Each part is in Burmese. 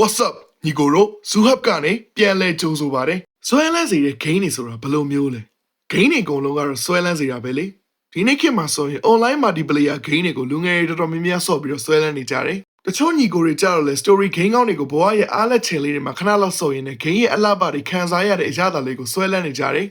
What's up ညီကိုတို့ Zuhab ကနေပြန်လဲကြိုးဆိုပါတယ်ဆွဲလန်းစေတဲ့ gain တွေဆိုတာဘယ်လိုမျိုးလဲ gain တွေအကုန်လုံးကတော့ဆွဲလန်းစေတာပဲလေဒီနေ့ခေတ်မှာဆိုရင် online multiplayer gain တွေကိုလူငယ်တွေတော်တော်များများဆော့ပြီးတော့ဆွဲလန်းနေကြတယ်တချို့ညီကိုတွေကြတော့လေ story game ကောင်းတွေကိုဘဝရဲ့အားလက်ချင်လေးတွေမှာခဏလောက်ဆော့ရင်းနဲ့ game ရဲ့အလှပတွေခံစားရတဲ့အရာတာလေးကိုဆွဲလန်းနေကြတယ်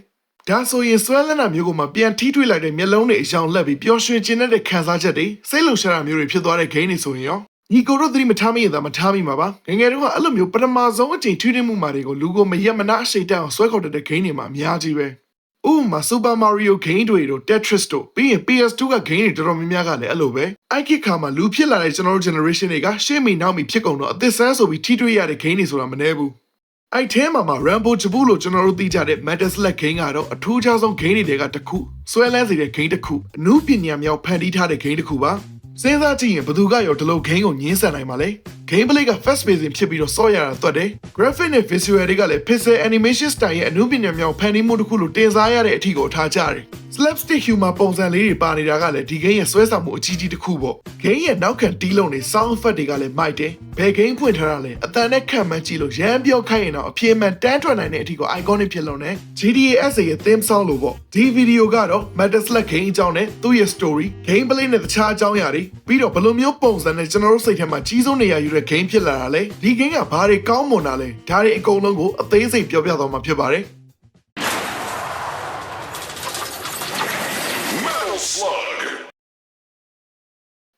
ဒါဆိုရင်ဆွဲလန်းတာမျိုးကိုမှပြန်ထိထွေးလိုက်တဲ့မျက်လုံးတွေအယောင်လက်ပြီးပျော်ရွှင်ခြင်းတဲ့ခံစားချက်တွေစိတ်လုံရှားတာမျိုးတွေဖြစ်သွားတဲ့ game တွေဆိုရင်ရော ညီကိုတို့သတိမထားမိရင်သာမထားမိမှာပါငယ်ငယ်တုန်းကအဲ့လိုမျိုးပထမဆုံးအချိန်ထွေးထွေးမှုမှာတွေကိုလူကိုမရက်မနာအရှိတ်တအောင်ဆွဲခေါ်တတ်တဲ့ game တွေမှာအများကြီးပဲဥပမာ Super Mario game တွေတို့ Tetris တို့ပြီးရင် PS2 က game တွေတော်တော်များများကလည်းအဲ့လိုပဲအိုက်ကိခါမှာလူဖြစ်လာတဲ့ကျွန်တော်တို့ generation တွေကရှေ့မီနောက်မီဖြစ်ကုန်တော့အသစ်ဆန်းဆိုပြီးထိတွေ့ရတဲ့ game တွေဆိုတာမနှဲဘူးအဲ့ထဲမှာမှာ Rambo ဂျပူလို့ကျွန်တော်တို့သိကြတဲ့ Metal Slug game ကတော့အထူးခြားဆုံး game တွေကတစ်ခုဆွဲလန်းစေတဲ့ game တစ်ခုအမှုပညာမြောက်ဖန်တီးထားတဲ့ game တစ်ခုပါ စဉ်းစားကြည့်ရင်ဘယ်သူကရောဒီလို game ကိုညှင်းဆန်နိုင်မှာလဲ gameplay က fast pacing ဖြစ်ပြီးတော့စော့ရတာတွတ်တယ် graphic နဲ့ visual တွေကလည်း pixel animation style ရဲ့အမှုပညာမြောက်ဖန်တီးမှုတစ်ခုလို့တင်စားရတဲ့အထီကိုထားကြတယ် slapstick humor ပုံစံလေးတွေပါနေတာကလည်းဒီ game ရဲ့ဆွဲဆောင်မှုအကြီးကြီးတစ်ခုပေါ့ game ရဲ့နောက်ခံတီးလုံးတွေ sound effect တွေကလည်းမိုက်တယ်ဘယ် game ဖွင့်ထားတာလဲအတန်နဲ့ခံမှန်းကြည့်လို့ရမ်းပြောခိုင်းရင်တော့အပြင်းမှန်တန်းထွက်နိုင်တဲ့အထီကို iconic ဖြစ်လုံးတယ် GTA SA ရဲ့ theme song လို့ပေါ့ဒီဗီဒီယိုကတော့ Metal Slug game အကြောင်းနဲ့သူ့ရဲ့ story gameplay နဲ့တခြားအကြောင်းအရာတွေပြီးတော့ဘယ်လိုမျိုးပုံစံနဲ့ကျွန်တော်တို့စိတ်ထဲမှာကြီးစိုးနေရယူတဲ့ game ဖြစ်လာတာလဲဒီ game ကဘာတွေကောင်းမွန်တာလဲဒါတွေအကုန်လုံးကိုအသေးစိတ်ပြောပြသွားမှာဖြစ်ပါတယ် Metal Slug.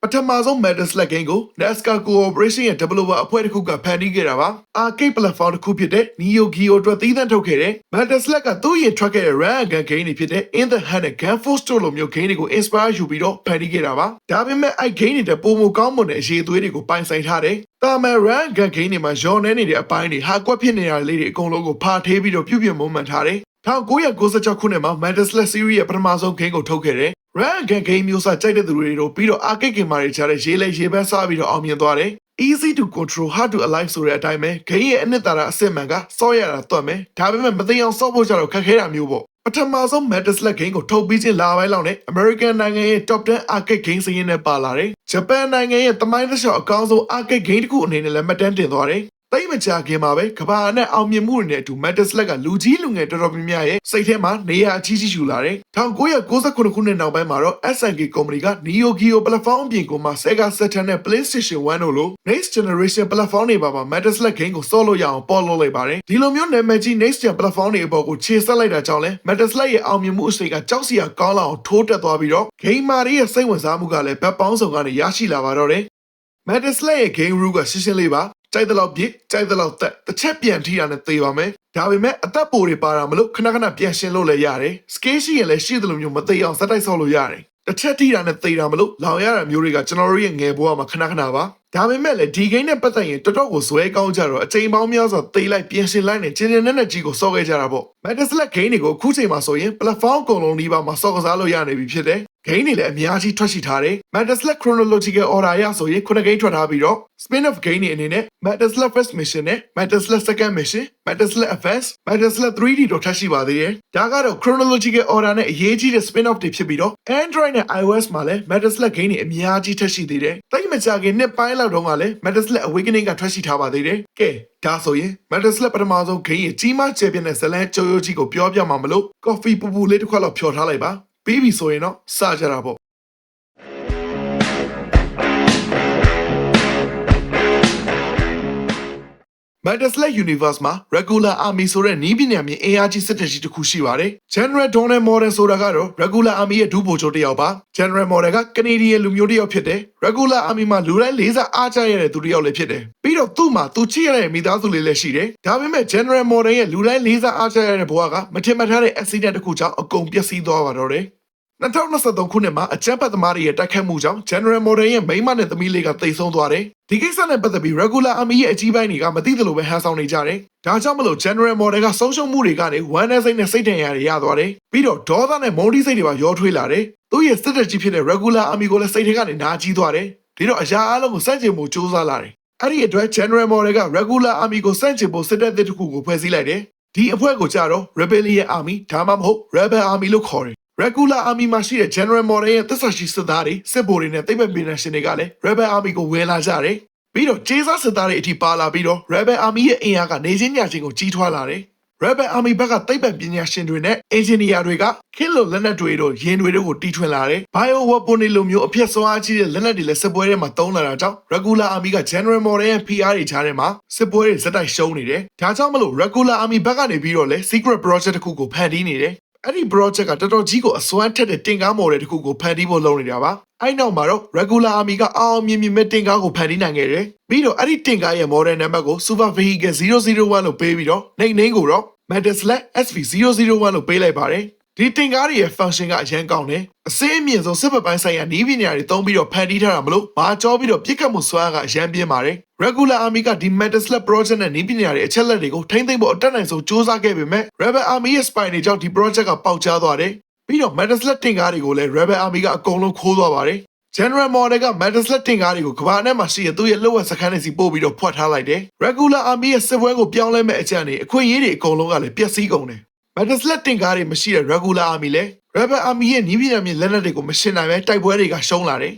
ပထမဆုံး Metal Slug Game ကို NASCAR Corporation ရဲ့ developer အဖွဲ့တစ်ခုကဖန်တီးခဲ့တာပါ။ arcade platform တစ်ခုဖြစ်တဲ့ Neo Geo အတွက်သီးသန့်ထုတ်ခဲ့တဲ့ Metal Slug ကသူ့ရင်ထွက်ခဲ့တဲ့ run and gun game တွေဖြစ်တဲ့ In the Hunt နဲ့ Gun Force တို့လိုမျိုး game တွေကို inspire ယူပြီးတော့ဖန်တီးခဲ့တာပါ။ဒါပေမဲ့အဲ့ game တွေတဲ့ပုံမကောင်းမွန်တဲ့အရေးအသွေးတွေကိုပိုင်ဆိုင်ထားတယ်။တာမန် run and gun game တွေမှာရောနေနေတဲ့အပိုင်းတွေဟာကွက်ဖြစ်နေတာလေးတွေအကုန်လုံးကိုဖာထေးပြီးတော့ပြုပြင်မွမ်းမံထားတယ်။1996ခုနှစ်မှာ Metal Slug Series ရဲ့ပထမဆုံး game ကိုထုတ်ခဲ့တယ်။ Run Gun Game မျိုးစားကြိုက်တဲ့သူတွေတို့ပြီးတော့ arcade game တွေကြားတဲ့ရေးလဲရေးပန်းစားပြီးတော့အောင်မြင်သွားတယ်။ Easy to control hard to alive ဆိုတဲ့အတိုင်းပဲ game ရဲ့အနှစ်သာရအစစ်မှန်ကစော့ရတာတွတ်မယ်။ဒါပေမဲ့မသိအောင်စော့ဖို့ကြတော့ခက်ခဲတာမျိုးပေါ့။ပထမဆုံး Metal Slug Game ကိုထုတ်ပြီးချင်းလာပိုင်းလောက်နဲ့ American နိုင်ငံရဲ့ Top 10 arcade game စာရင်းနဲ့ပါလာတယ်။ Japan နိုင်ငံရဲ့တမိုင်းတစ်လျှောက်အကောင်းဆုံး arcade game တစ်ခုအနေနဲ့လည်းမှတ်တမ်းတင်သွားတယ်။ တိတ်မကြခင်မှာပဲကဘာနဲ့အောင်မြင်မှုတွေနဲ့အတူ Metal Slug ကလူကြီးလူငယ်တော်တော်များများရဲ့စိတ်ထဲမှာနေရာအကြီးကြီးယူလာတယ်။1998ခုနှစ်နောက်ပိုင်းမှာတော့ SNK ကုမ္ပဏီက Neo Geo platform အပြင်ကိုမှ Sega Saturn နဲ့ PlayStation 1တို့လို Next Generation platform တွေပါမှာ Metal Slug game ကိုစောလို့ရအောင်ပေါ်လို့လိုက်ပါတယ်။ဒီလိုမျိုးနာမည်ကြီး Next Gen platform တွေအပေါ်ကိုခြေဆက်လိုက်တာကြောင့်လဲ Metal Slug ရဲ့အောင်မြင်မှုအစိတ်ကကြောက်စရာကောင်းလောက်အောင်ထိုးတက်သွားပြီးတော့ gamer တွေရဲ့စိတ်ဝင်စားမှုကလည်းဘက်ပေါင်းစုံကနေရရှိလာပါတော့တယ်။ Metal Slug ရဲ့ game rule ကရှင်းရှင်းလေးပါ ကြိုက်တဲ့လောက်ပြစ်ကြိုက်တဲ့လောက်သက်တစ်ချက်ပြန်ထိတာနဲ့သေပါမယ်ဒါပေမဲ့အသက်ပိုတွေပါတာမလို့ခဏခဏပြန်ရှင်းလို့လည်းရတယ်စကေးရှိရင်လည်းရှိသလိုမျိုးမသေအောင်စက်တိုက်ဆောက်လို့ရတယ်တစ်ချက်ထိတာနဲ့သေတာမလို့လောင်ရတာမျိုးတွေကကျွန်တော်တို့ရဲ့ငယ်ဘဝမှာခဏခဏပါဒါပေမဲ့လည်းဒီဂိမ်းနဲ့ပတ်သက်ရင်တော်တော်ကိုဇွဲကောင်းကြတော့အချိန်ပေါင်းများစွာသေလိုက်ပြင်ဆင်လိုက်နဲ့ကျင်းကျင်းနဲ့နဲ့ကြီးကိုစော့ခဲ့ကြတာပေါ့ Metal Slug game တွေကိုအခုချိန်မှာဆိုရင် platform အကုန်လုံးဒီပါမှာစော့ကစားလို့ရနေပြီဖြစ်တယ် ဂိမ်းတွေလည်းအများကြီးထွက်ရှိထားတယ် Metal Slug chronological order ရဆိုရင်ခုနှစ်ဂိမ်းထွက်ထားပြီးတော့ spin off game တွေအနေနဲ့ Metal Slug first mission နဲ့ Metal Slug second mission Metal Slug advance Metal Slug 3D တို့ထပ်ရှိပါသေးတယ်ဒါကတော့ chronological order နဲ့အရေးကြီးတဲ့ spin off တွေဖြစ်ပြီးတော့ Android နဲ့ iOS မှာလည်း Metal Slug game တွေအများကြီးထပ်ရှိသေးတယ်တိတ်မကြခင်နှစ်ပိုင်းလောက်တုန်းကလည်း Metal Slug Awakening ကထွက်ရှိထားပါသေးတယ်ကဲဒါဆိုရင် Metal Slug ပထမဆုံး game ရဲ့ကြီးမားကျယ်ပြန့်တဲ့ဇလန်းကြိုးရိုးကြီးကိုပြောပြမှာမလို့ coffee ပူပူလေးတစ်ခွက်လောက်ဖြော်ထားလိုက်ပါ ပြီးပြီဆိုရင်တော့စကြတာပေါ့ Metal Slug Universe မှာ Regular Army ဆိုတဲ့နီးပညာမြင့်အင်အားကြီးစစ်တပ်ကြီးတစ်ခုရှိပါတယ်။ General Donald Model ဆိုတာကတော့ Regular Army ရဲ့ဒုဗိုလ်ချုပ်တစ်ယောက်ပါ။ General Model က Canadian လူမျိုးတစ်ယောက်ဖြစ်တယ်။ Regular Army မှာလူတိုင်းလေးစားအားကြရတဲ့သူတစ်ယောက်လည်းဖြစ်တယ်။ပြီးတော့သူ့မှာသူချစ်ရတဲ့မိသားစုလေးလည်းရှိတယ်။ဒါပေမဲ့ General Model ရဲ့လူတိုင်းလေးစားအားကြရတဲ့ဘဝကမထင်မှတ်ထားတဲ့ accident တစ်ခုကြောင့်အကုန်ပျက်စီးသွားပါတော့တယ်။ 2023ခုနှစ်မှာအကြမ်းဖက်သမားတွေရဲ့တိုက်ခတ်မှုကြောင့် General Model ရဲ့မိန်းမနဲ့သမီးလေးကတိတ်ဆုံးသွားတယ်။ဒီကိစ္စနဲ့ပတ်သက်ပြီး Regular Army ရဲ့အကြီးပိုင်းတွေကမသိသလိုပဲဟန်ဆောင်နေကြတယ်။ဒါကြောင့်မလို့ General Model ကဆုံးရှုံးမှုတွေကနေဝမ်းနဲ့စိတ်နဲ့စိတ်တန်ရာတွေရသွားတယ်။ပြီးတော့ဒေါသနဲ့မုန်းတီးစိတ်တွေပါရောထွေးလာတယ်။သူ့ရဲ့စစ်တပ်ကြီးဖြစ်တဲ့ Regular Army ကိုလည်းစိတ်ထဲကနေနာကြီးသွားတယ်။ဒီတော့အရာအလုံးကိုစန့်ကျင်မှုစူးစမ်းလာတယ်။အဲ့ဒီအတွက် General Model က Regular Army ကိုစန့်ကျင်ဖို့စစ်တပ်တစ်ခုကိုဖွဲ့စည်းလိုက်တယ်။ဒီအဖွဲ့ကိုကြတော့ Rebellion Army ဒါမှမဟုတ် Rebel Army လို့ခေါ်တယ် Regular Army မှာရှိတဲ့ General Model ရဲ့သစ္စာရှိစစ်သားတွေစစ်ဗိုလ်တွေနဲ့သိပ္ပံပညာရှင်တွေကလည်း Rebel Army ကိုဝင်လာကြတယ်ပြီးတော့ဂျေဇာစစ်သားတွေအထိပါလာပြီးတော့ Rebel Army ရဲ့အင်အားကနေချင်းညချင်းကိုကြီးထွားလာတယ် Rebel Army ဘက်ကသိပ္ပံပညာရှင်တွေနဲ့ engineer တွေကခင်းလိုလက်နက်တွေတို့ယင်တွေတို့ကိုတီထွင်လာတယ် Bio weapon တွေလိုမျိုးအဖြစ်စွမ်းအားကြီးတဲ့လက်နက်တွေလည်းစစ်ပွဲထဲမှာသုံးလာတာကြောင့် Regular Army က General Model ရဲ့ PR တွေချားထဲမှာစစ်ပွဲတွေဇက်တိုက်ရှုံးနေတယ်ဒါကြောင့်မလို့ Regular Army ဘက်ကနေပြီးတော့လဲ Secret Project တစ်ခုကိုဖန်တီးနေတယ် အဲ့ဒီ project ကတော်တော်ကြီးကိုအစွမ်းထက်တဲ့တင်ကားမော်ဒယ်တစ်ခုကိုဖန်တီးဖို့လုပ်နေတာပါအဲ့နောက်မှာတော့ regular army ကအောင်အောင်မြင်မြင်မဲ့တင်ကားကိုဖန်တီးနိုင်ခဲ့တယ်ပြီးတော့အဲ့ဒီတင်ကားရဲ့ model နံပါတ်ကို super vehicle 001လို့ပေးပြီးတော့နေနေကိုတော့ Metaslat SV001 လို့ပေးလိုက်ပါတယ် ဒီတင်ကားတွေရဲ့ function ကအရန်ကောင်းတယ်အစင်းအမြင့်ဆုံးစစ်ဘက်ပိုင်းဆိုင်ရာနီးပညာတွေသုံးပြီးတော့ဖန်တီးထားတာမလို့မာကြောပြီးတော့ပြစ်ခတ်မှုစွမ်းအားကအရန်ပြင်းပါတယ် regular army ကဒီ Metaslat project နဲ့နီးပညာတွေအချက်လက်တွေကိုထိမ့်သိမ့်ဖို့အတက်နိုင်ဆုံးစ조사ခဲ့ပေမဲ့ rebel army ရဲ့ spy တွေကြောင့်ဒီ project ကပေါက်ကြားသွားတယ်ပြီးတော့ Metaslat တင်ကားတွေကိုလည်း rebel army ကအကုန်လုံးခိုးသွားပါတယ် General Model က Metaslat တင်ကားတွေကိုကမ္ဘာနဲ့မှရှိတဲ့သူ့ရဲ့လက်ဝက်စခန်းတွေစီပို့ပြီးတော့ဖွက်ထားလိုက်တယ် Regular Army ရဲ့စစ်ပွဲကိုပြောင်းလဲမဲ့အကြံတွေအခွင့်အရေးတွေအကုန်လုံးကလည်းပျက်စီးကုန်တယ် Metaslat တင်ကားတွေမရှိတဲ့ Regular Army လဲ Rebel Army ရဲ့နီးပြည်နယ်မြေလက်နက်တွေကိုမရှင်းနိုင်ပဲတိုက်ပွဲတွေကရှုံးလာတယ်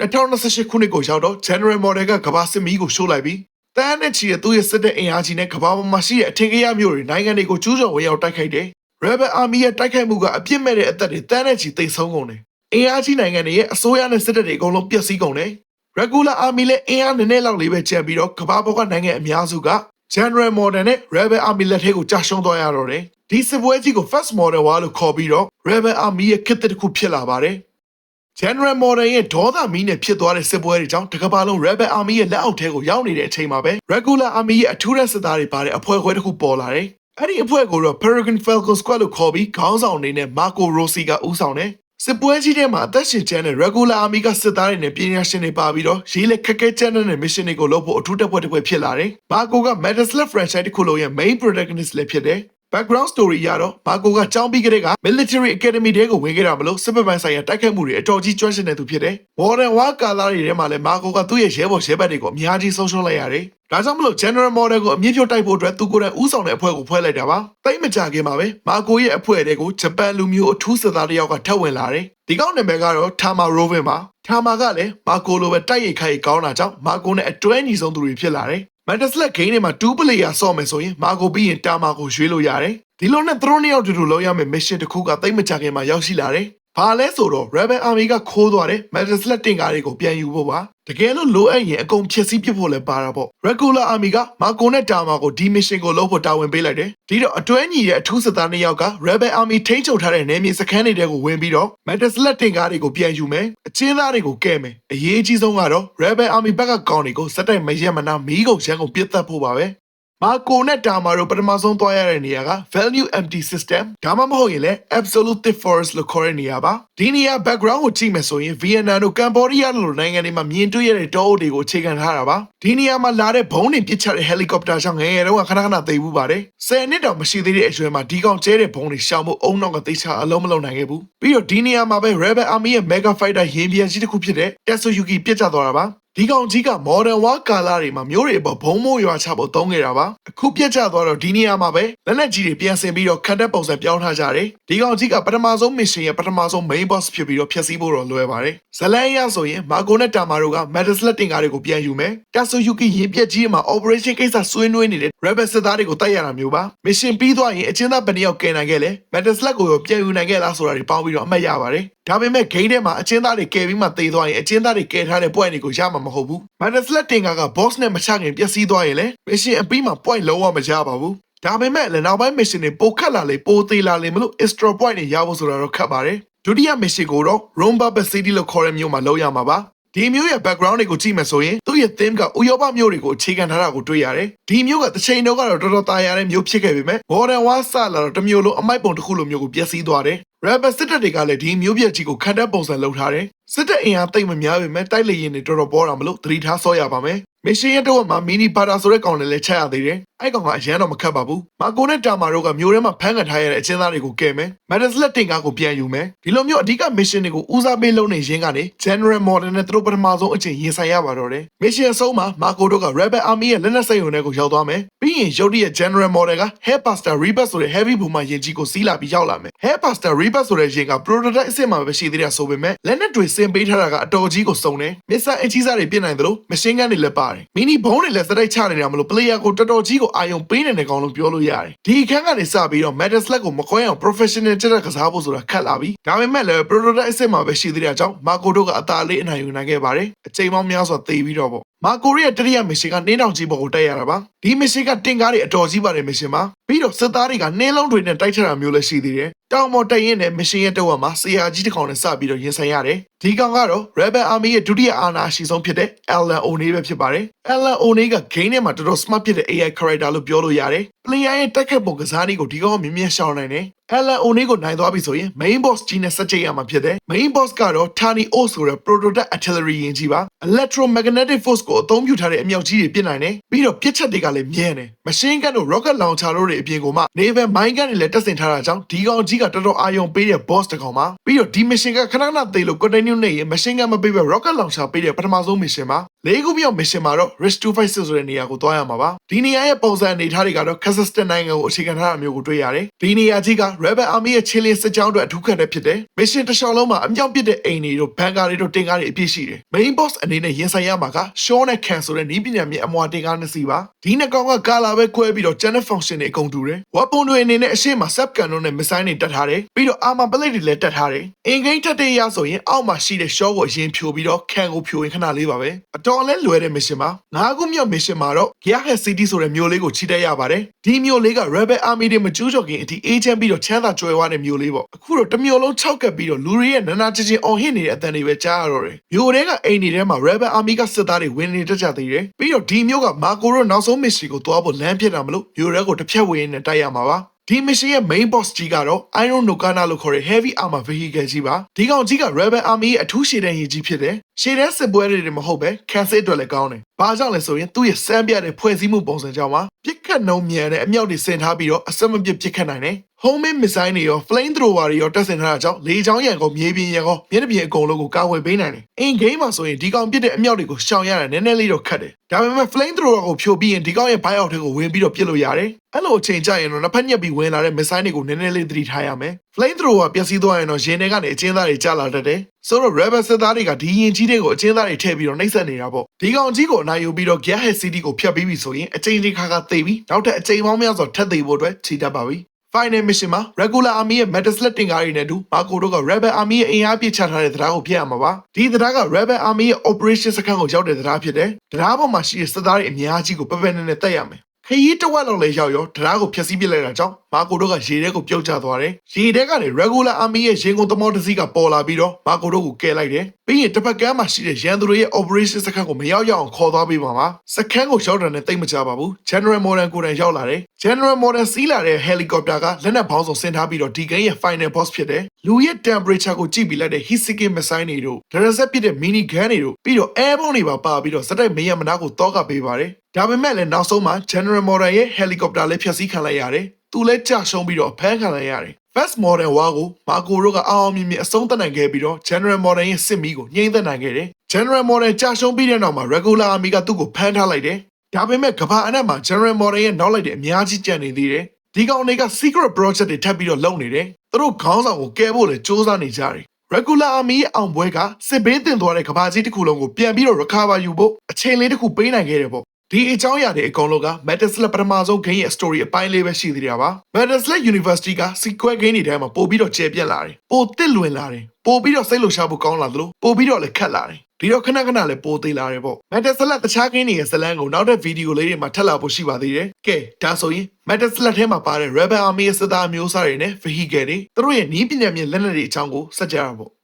2028ခုနှစ်ကိုရောက်တော့ General Model ကကမ္ဘာစစ်မီးကိုရှို့လိုက်ပြီးတန်းနဲ့ချီတဲ့သူ့ရဲ့စစ်တပ်အင်အားကြီးနဲ့ကမ္ဘာပေါ်မှာရှိတဲ့အထင်ကြီးရမျိုးတွေနိုင်ငံတွေကိုကျူးကျော်ဝင်ရောက်တိုက်ခိုက်တယ်။ Rebel Army ရဲ့တိုက်ခိုက်မှုကအပြစ်မဲ့တဲ့အသက်တွေတန်းနဲ့ချီသိမ်းဆုံးကုန်တယ်။အင်အားကြီးနိုင်ငံတွေရဲ့အစိုးရနဲ့စစ်တပ်တွေအကုန်လုံးပျက်စီးကုန်တယ်။ Regular Army လည်းအင်အားနည်းနည်းလောက်လေးပဲကျန်ပြီးတော့ကမ္ဘာပေါ်ကနိုင်ငံအများစုက General Model နဲ့ Rebel Army လက်ထဲကိုကြာရှုံးသွားရတော့တယ်။ ဒီစစ်ပွဲကြီးကို First Model War လို့ခေါ်ပြီးတော့ Rebel Army ရဲ့ခေတ်တစ်ခုဖြစ်လာပါတယ်။ General Model ရဲ့ဒေါသမီးနဲ့ဖြစ်သွားတဲ့စစ်ပွဲတွေကြောင့်တကမ္ဘာလုံး Rebel Army ရဲ့လက်အောက်ထဲကိုရောက်နေတဲ့အချိန်မှာပဲ Regular Army ရဲ့အထူးရက်စစ်သားတွေပါတဲ့အဖွဲ့အခွဲတစ်ခုပေါ်လာတယ်။အဲ့ဒီအဖွဲ့ကိုတော့ Peregrine Falcon Squad လို့ခေါ်ပြီးခေါင်းဆောင်အနေနဲ့ Marco Rossi ကဦးဆောင်တယ်။စစ်ပွဲကြီးထဲမှာအသက်ရှင်ကျန်တဲ့ Regular Army ကစစ်သားတွေနဲ့ပညာရှင်တွေပါပြီးတော့ရေးလက်ခက်ခဲကျန်းတဲ့ mission တွေကိုလုပ်ဖို့အထူးတပ်ဖွဲ့တစ်ဖွဲ့ဖြစ်လာတယ်။မာကိုက Metaslat franchise တစ်ခုလုံးရဲ့ main protagonist လည်းဖြစ်တယ်။ background story ရတော့မာကိုကចောင်းပြီးကလေးက military academy တဲကိုဝင်ခဲ့တာမလို့စစ်ဘက်ပိုင်းဆိုင်ရာတိုက်ခိုက်မှုတွေအတော်ကြီးကျွမ်းကျင်တဲ့သူဖြစ်တယ်။ modern war ကာလာတွေထဲမှာလည်းမာကိုကသူ့ရဲ့ရဲဘော်ရဲဘက်တွေကိုအများကြီးဆုံးရှုံးလိုက်ရတယ်။ဒါကြောင့်မလို့ general model ကိုအမြင့်ဖြုတ်တိုက်ဖို့အတွက်သူကိုယ်တိုင်ဦးဆောင်တဲ့အဖွဲ့ကိုဖွဲ့လိုက်တာပါ။တိတ်မကြခင်မှာပဲမာကိုရဲ့အဖွဲ့တွေကိုဂျပန်လူမျိုးအထူးစစ်သားတစ်ယောက်ကထပ်ဝင်လာတယ်။ဒီကောင်နာမည်ကတော့ Tama Rovin ပါ။ Tama ကလည်းမာကိုလိုပဲတိုက်ရိုက်ခိုက်ကောင်းတာကြောင့်မာကိုနဲ့အတွဲညီဆုံးသူတွေဖြစ်လာတယ်။ Metaslet game ထဲမှာ2 player ဆော့မယ်ဆိုရင်မာကိုပြီးရင်တာမာကိုရွေးလို့ရတယ်။ဒီလိုနဲ့သူတို့နှစ်ယောက်တူတူလုံးရမယ့် mission တစ်ခုကတိတ်မကြခင်မှာရောက်ရှိလာတယ်။ ဘာလဲဆိုတော့ Rebel Army ကခိုးသွားတဲ့ Metaslet တင်ကားတွေကိုပြန်ယူဖို့ပါ။တကယ်လို့လိုအပ်ရင်အကုန်ဖြည့်ဆည်းပစ်ဖို့လည်းပါတာပေါ့။ Regular Army ကမာကိုနဲ့တာမာကိုဒီ mission ကိုလုပ်ဖို့တာဝန်ပေးလိုက်တယ်။ဒီတော့အတွဲညီရဲ့အထူးစစ်သားနှစ်ယောက်က Rebel Army ထိန်းချုပ်ထားတဲ့နယ်မြေစခန်းတွေတဲကိုဝင်ပြီးတော့ Metaslet တင်ကားတွေကိုပြန်ယူမယ်။အချင်းသားတွေကိုကဲမယ်။အရေးကြီးဆုံးကတော့ Rebel Army ဘက်ကကောင်တွေကိုစက်တိုက်မရက်မနာမီးကုန်ရန်ကုန်ပြစ်တက်ဖို့ပါပဲ။ မာကိုနဲ့တာမာတို့ပထမဆုံးသွားရတဲ့နေရာက value empty system ဒါမှမဟုတ်ရင်လည်း absolute thick forest လို့ခေါ်တဲ့နေရာပါဒီနေရာ background ကိုကြည့်မယ်ဆိုရင် Vietnam တို့ Cambodia လိုနိုင်ငံတွေမှာမြင်တွေ့ရတဲ့တောအုပ်တွေကိုအခြေခံထားတာပါဒီနေရာမှာလာတဲ့ဘုံတွေပစ်ချတဲ့ helicopter ကြောင့်ငယ်ငယ်တုန်းကခဏခဏသိဘူးပါတယ်10နှစ်တောင်မရှိသေးတဲ့အရွယ်မှာဒီကောင်ကျဲတဲ့ဘုံတွေရှောင်ဖို့အုံနောက်ကသိချအလုံးမလုံးနိုင်ခဲ့ဘူးပြီးတော့ဒီနေရာမှာပဲ Rebel Army ရဲ့ Mega Fighter ရင်ပြန်ကြီးတစ်ခုဖြစ်တဲ့ Tetsuyuki ပြစ်ကျသွားတာပါ ဒီကောင်ကြီးက modern war ကာလာတွေမှာမျိုးတွေအပေါ်ဘုံမိုးရွာချဖို့သုံးခဲ့တာပါအခုပြက်ကျသွားတော့ဒီနေရာမှာပဲလက်လက်ကြီးတွေပြန်ဆင်ပြီးတော့ခတ်တဲ့ပုံစံပြောင်းထားကြတယ်ဒီကောင်ကြီးကပထမဆုံး mission ရဲ့ပထမဆုံး main boss ဖြစ်ပြီးတော့ဖျက်ဆီးဖို့တော့လွယ်ပါတယ်ဇလန်ရဆိုရင်မာကိုနဲ့တာမာတို့က Metaslet တင်ကားတွေကိုပြန်ယူမယ် Tatsuyuki ရင်ပြက်ကြီးမှာ operation ကိစ္စဆွေးနွေးနေတဲ့ rebel စစ်သားတွေကိုတိုက်ရတာမျိုးပါ mission ပြီးသွားရင်အချင်းသားဘယ်နှယောက်ကယ်နိုင်ခဲ့လဲ Metaslet ကိုရောပြန်ယူနိုင်ခဲ့လားဆိုတာတွေပေါင်းပြီးတော့အမှတ်ရပါတယ်ဒါပေမဲ့ game ထဲမှာအချင်းသားတွေကယ်ပြီးမှတေးသွားရင်အချင်းသားတွေကယ်ထားတဲ့ point တွေကိုရမှာမဟုတ်ဘူး Metaslet တင်ကားက boss နဲ့မချခင်ပျက်စီးသွားရင်လေ mission အပြီးမှာ point လုံးဝမရပါဘူးဒါပေမဲ့လည်းနောက်ပိုင်း mission တွေပိုခက်လာလေပိုသေးလာလေမလို့ extra point တွေရဖို့ဆိုတာတော့ခက်ပါတယ်ဒုတိယ mission ကိုတော့ Romba City လို့ခေါ်တဲ့မြို့မှာလုပ်ရမှာပါ ဒီမျိုးရဲ့ background တွေကိုကြည့်မယ်ဆိုရင်သူ့ရဲ့ theme ကဥရောပမျိုးတွေကိုအခြေခံထားတာကိုတွေ့ရတယ်ဒီမျိုးကတစ်ချိန်တုန်းကတော့တော်တော်သားရတဲ့မျိုးဖြစ်ခဲ့ပေမဲ့ modern war စလာတော့တမျိုးလုံးအမိုက်ပုံတစ်ခုလိုမျိုးကိုပျက်စီးသွားတယ် rapper စစ်တပ်တွေကလည်းဒီမျိုးပြက်ကြီးကိုခံတပ်ပုံစံလုပ်ထားတယ်စစ်တပ်အင်အားတိတ်မများပေမဲ့တိုက်လေရင်တွေတော်တော်ပေါ်တာမလို့သတိထားစောရပါမယ်မရှင်ရဲ့တဝက်မှာမီနီပါတာဆိုတဲ့ကောင်လည်းချရသေးတယ်အဲ့ကောင်ကအရန်တော့မခတ်ပါဘူးမာကိုနဲ့တာမာတို့ကမျိုးထဲမှာဖမ်းခံထားရတဲ့အကျဉ်းသားတွေကိုကယ်မယ်မက်ဒစ်လက်တင်ကားကိုပြန်ယူမယ်ဒီလိုမျိုးအဓိက mission တွေကိုဦးစားပေးလုပ်နေရင်းကနေ general model နဲ့သူတို့ပထမဆုံးအချိန်ရင်ဆိုင်ရပါတော့တယ် mission အဆုံးမှာမာကိုတို့က rebel army ရဲ့လက်နက်စိတ်ုံတွေကိုရောက်သွားမယ်ပြီးရင်ရုတ်တရက် general model က headmaster rebus ဆိုတဲ့ heavy boomer ယင်ကြီးကိုစီးလာပြီးရောက်လာမယ် headmaster rebus ဆိုတဲ့ယင်က prototype အစ်စ်မှာပဲရှိသေးတယ်ဆိုပေမဲ့လက်နက်တွေစင်ပေးထားတာကအတော်ကြီးကိုစုံတယ်မစ်ဆာအင်ချီစားတွေပြစ်နိုင်တယ်လို့ machine gun တွေလည်းပါတယ်မီနီဘုံးတွေလည်းစတိုက်ချနေတာမလို့ player ကိုတော်တော်ကြီးကိုအာယုံပေးနေတဲ့ကောင်လို့ပြောလို့ရတယ်ဒီအခန်းကနေစပြီးတော့ metal slug ကိုမကွဲအောင် professional တက်တဲ့ကစားဖို့ဆိုတာခက်လာပြီဒါပေမဲ့လည်း prototype အစ်စ်မှာပဲရှိသေးတဲ့အကြောင်းမာကိုတို့ကအသာလေးအနိုင်ယူနိုင်ခဲ့ပါတယ်အချိန်ပေါင်းများစွာသေပြီးတော့ပေါ့မာကိုရီးယားတတိယမစ်ရှင်ကနှင်းတောင်ကြီးပေါ်ကိုတက်ရတာပါဒီမစ်ရှင်ကတင်ကားတွေအတော်ကြီးပါတယ်မစ်ရှင်မှာပြီးတော့စစ်သားတွေကနှင်းလုံးတွေနဲ့တိုက်ထတာမျိုးလည်းရှိသေးတယ်တောင်ပေါ်တက်ရင်လည်းမစ်ရှင်ရဲ့တော့မှာဆရာကြီးတစ်ကောင်နဲ့စပြီးတော့ရင်ဆိုင်ရတယ်ဒီကောင်ကတော့ Rebel Army ရဲ့ဒုတိယအာဏာရှိဆုံးဖြစ်တဲ့ Alan O'Neill ပဲဖြစ်ပါတယ် Alan O'Neill က game ထဲမှာတော်တော် smart ဖြစ်တဲ့ AI character လို့ပြောလို့ရတယ် player ရဲ့တက်ခတ်ပုံကစားနည်းကိုဒီကောင်ကမြင်မြင်ရှောင်နိုင်တယ် Alan O'Neill ကိုနိုင်သွားပြီဆိုရင် main boss ကြီးနဲ့ဆက်ကြိတ်ရမှာဖြစ်တယ် main boss ကတော့ Tani O ဆိုတဲ့ prototype artillery ရင်ကြီးပါ electromagnetic force ကိုအသုံးပြုထားတဲ့အမြောက်ကြီးတွေပြစ်နိုင်တယ်ပြီးတော့ပြစ်ချက်တွေကလည်းမြဲတယ် machine gun တို့ rocket launcher တို့တွေအပြင်ကိုမှ naval mine gun တွေလည်းတက်ဆင်ထားတာကြောင့်ဒီကောင်ကြီးကတော်တော်အာရုံပေးတဲ့ boss တစ်ကောင်ပါပြီးတော့ဒီ mission ကခဏခဏသေးလို့ continue နေရင် machine gun မပေးဘဲ rocket launcher ပေးတဲ့ပထမဆုံး mission ပါ လေးခုမြောက် mission မှာတော့ risk to fight ဆိုတဲ့နေရာကိုသွားရမှာပါဒီနေရာရဲ့ပုံစံအနေထားတွေကတော့ Kazakhstan နိုင်ငံကိုအခြေခံထားတာမျိုးကိုတွေ့ရတယ်ဒီနေရာကြီးက Rebel Army ရဲ့ချင်းလင်းစစ်ကြောင်းအတွက်အထူးခံတဲ့ဖြစ်တယ် mission တစ်လျှောက်လုံးမှာအမြောက်ပစ်တဲ့အိမ်တွေတို့ဘန်ကာတွေတို့တင်ကားတွေအပြည့်ရှိတယ် main boss အနေနဲ့ရင်ဆိုင်ရမှာက Shaw နဲ့ Can ဆိုတဲ့နီးပညာမြင့်အမွာတင်ကားနှစ်စီးပါဒီနှစ်ကောင်ကကာလာပဲခွဲပြီးတော့ channel function တွေအကုန်တူတယ် weapon တွေအနေနဲ့အရှိမ sub gun တို့နဲ့ missile တွေတက်ထားတယ်ပြီးတော့ armor plate တွေလည်းတက်ထားတယ်အင်ဂိမ်းထက်တဲ့ရဆိုရင်အောက်မှာရှိတဲ့ Shaw ကိုအရင်ဖြိုပြီးတော့ Can ကိုဖြိုရင်ခဏလေးပါပဲအတော်လဲလွယ်တဲ့ mission ပါငါးခုမြောက် mission မှာတော့ Gearhead City ဆိုတဲ့မြို့လေးကိုချိတက်ရပါတယ်ဒီမြို့လေးက Rebel Army တွေမကျူးကျော်ခင်အထိ agent ပြီးတော့ချမ်းသာကြွယ်ဝတဲ့မြို့လေးပေါ့အခုတော့တစ်မြို့လုံး၆ကပ်ပြီးတော့လူတွေရဲ့နာနာချင်းချင်းအောင်ဟစ်နေတဲ့အတန်တွေပဲကြားရတော့တယ်မြို့တွေကအိမ်တွေထဲမှာ Rebel Army ကစစ်သားတွေဝင်နေတတ်ကြသေးတယ်ပြီးတော့ဒီမြို့ကမာကိုရောနောက်ဆုံး mission ကိုသွားဖို့လမ်းဖြစ်တာမလို့မြို့တွေကိုတစ်ဖြတ်ဝင်နေတိုက်ရမှာပါ ဒီ mission ရဲ့ main boss ကြီးကတော့ Iron Nokana လို့ခေါ်တဲ့ heavy armor vehicle ကြီးပါဒီကောင်ကြီးက Rebel Army ရဲ့အထူးရှေ့တန်းရည်ကြီးဖြစ်တယ်ရှေ့တန်းစစ်ပွဲတွေမဟုတ်ပဲ cancel အတွက်လည်းကောင်းတယ်ဘာကြောင့်လဲဆိုရင်သူ့ရဲ့စမ်းပြတဲ့ဖွဲ့စည်းမှုပုံစံကြောင့်ပါပြစ်ခတ်နှုံမြန်တဲ့အမြောက်တွေဆင်ထားပြီးတော့အစမပြစ်ပြစ်ခတ်နိုင်တယ် homing missile တွေရော flame thrower တွေရောတက်ဆင်ထားတာကြောင့်လေချောင်းရံကောမြေပြင်ရံကောမျက်နှာပြင်အကုန်လုံးကိုကာဝယ်ပေးနိုင်တယ်။ in game မှာဆိုရင်ဒီကောင်ပြစ်တဲ့အမြောက်တွေကိုရှောင်ရတာနည်းနည်းလေးတော့ခက်တယ်။ဒါပေမဲ့ flame thrower ကိုဖြိုပြီးရင်ဒီကောင်ရဲ့ buyout တွေကိုဝင်ပြီးတော့ပြစ်လို့ရတယ်။အဲ့လိုအချိန်ကျရင်တော့နှစ်ဖက်ညက်ပြီးဝင်လာတဲ့ missile တွေကိုနည်းနည်းလေးသတိထားရမယ်။ flame thrower ပျက်စီးသွားရင်တော့ရင်ထဲကနေအကျဉ်းသားတွေကျလာတတ်တယ်။ဆိုတော့ rebel စစ်သားတွေကဒီရင်ကြီးတွေကိုအကျဉ်းသားတွေထည့်ပြီးတော့နှိပ်စက်နေတာပေါ့။ဒီကောင်ကြီးကိုအနိုင်ယူပြီးတော့ Gearhead City ကိုဖျက်ပြီးပြီဆိုရင်အချိန်ကြီးခါခါသိပြီးနောက်ထပ်အချိန်ပေါင်းများစွာထပ်သိဖို့အတွက်ခြေတက်ပါပြီ။ Final Mission မှာ Regular Army ရဲ့ Metal Slug တင်ကားတွေနဲ့အတူမာကိုတို့က Rebel Army ရဲ့အင်အားပြည့်ချထားတဲ့တရားကိုဖျက်ရမှာပါဒီတရားက Rebel Army ရဲ့ Operation စခန်းကိုရောက်တဲ့တရားဖြစ်တယ်တရားပေါ်မှာရှိတဲ့စစ်သားတွေအများကြီးကိုပပယ်နဲ့နဲ့တက်ရမယ် ခရီးတစ်ဝက်လောက်လဲရောက်ရောတရားကိုဖျက်ဆီးပစ်လိုက်တာကြောင့်မာကိုတို့ကရေထဲကိုပြုတ်ကျသွားတယ်ရေထဲကနေ regular army ရဲ့ရင်ကုန်သမောတစ်စီးကပေါ်လာပြီးတော့မာကိုတို့ကိုကယ်လိုက်တယ်ပြီးရင်တစ်ဖက်ကမ်းမှာရှိတဲ့ရန်သူတွေရဲ့ operation စခန်းကိုမရောက်ရောက်အောင်ခေါ်သွားပေးပါမှာစခန်းကိုရောက်တယ်နဲ့တိတ်မကြပါဘူး general modern ကိုယ်တိုင်ရောက်လာတယ် general modern စီးလာတဲ့ helicopter ကလက်နက်ပေါင်းစုံဆင်ထားပြီးတော့ဒီကိန်းရဲ့ final boss ဖြစ်တယ်လူရဲ့ temperature ကိုကြည့်ပြီးလိုက်တဲ့ Hisiki missile တွေတို့ဒရဇက်ပစ်တဲ့ mini gun တွေတို့ပြီးတော့ airborne တွေပါပါပြီးတော့စက်တိုက်မရမနာကိုတောကပေးပါတယ် ဒါပေမဲ့လည်းနောက်ဆုံးမှာ General Model ရဲ့ helicopter လည်းဖျက်ဆီးခံလိုက်ရတယ်။သူလည်းကြာရှုံးပြီးတော့ဖမ်းခံလိုက်ရတယ်။ Fast Model ဝါကိုမာကိုတို့ကအောင်အောင်မြင်မြင်အဆုံးသတ်နိုင်ခဲ့ပြီးတော့ General Model ရဲ့စစ်မီးကိုငြိမ့်သက်နိုင်ခဲ့တယ်။ General Model ကြာရှုံးပြီးတဲ့နောက်မှာ Regular Army ကသူ့ကိုဖမ်းထားလိုက်တယ်။ဒါပေမဲ့ကမ္ဘာအနှံ့မှာ General Model ရဲ့နောက်လိုက်တဲ့အများကြီးကြံနေသေးတယ်။ဒီကောင်တွေက secret project တွေထပ်ပြီးတော့လုပ်နေတယ်။သူတို့ခေါင်းဆောင်ကိုကဲဖို့လည်းစ조사နေကြတယ်။ regular army ရဲ့အောင်ပွဲကစစ်ဘေးတင်သွားတဲ့ကဘာကြီးတစ်ခုလုံးကိုပြန်ပြီးတော့ recover ယူဖို့အချိန်လေးတစ်ခုပေးနိုင်ခဲ့တယ်ပေါ့ ဒီအကြောင်းအရာတွေအကုန်လုံးက Metaslet ပထမဆုံး game ရဲ့ story အပိုင်းလေးပဲရှိသေးတယ်ပါ Metaslet University က sequel game တွေထဲမှာပို့ပြီးတော့ကျယ်ပြန့်လာတယ်ပိုတစ်လွင်လာတယ်ပို့ပြီးတော့စိတ်လှုပ်ရှားဖို့ကောင်းလာသလိုပို့ပြီးတော့လည်းခက်လာတယ်ဒီတော့ခဏခဏလည်းပိုသေးလာတယ်ပေါ့ Metaslet တခြား game တွေရဲ့ဇာတ်လမ်းကိုနောက်တဲ့ဗီဒီယိုလေးတွေမှာထပ်လာဖို့ရှိပါသေးတယ်ကဲဒါဆိုရင် Metaslet ထဲမှာပါတဲ့ Rebel Army ရဲ့စစ်သားအမျိုးအစားတွေနဲ့ vehicle တွေသူတို့ရဲ့နည်းပညာမြင့်လက်နက်တွေအကြောင်းကိုစကြရပေါ့ပ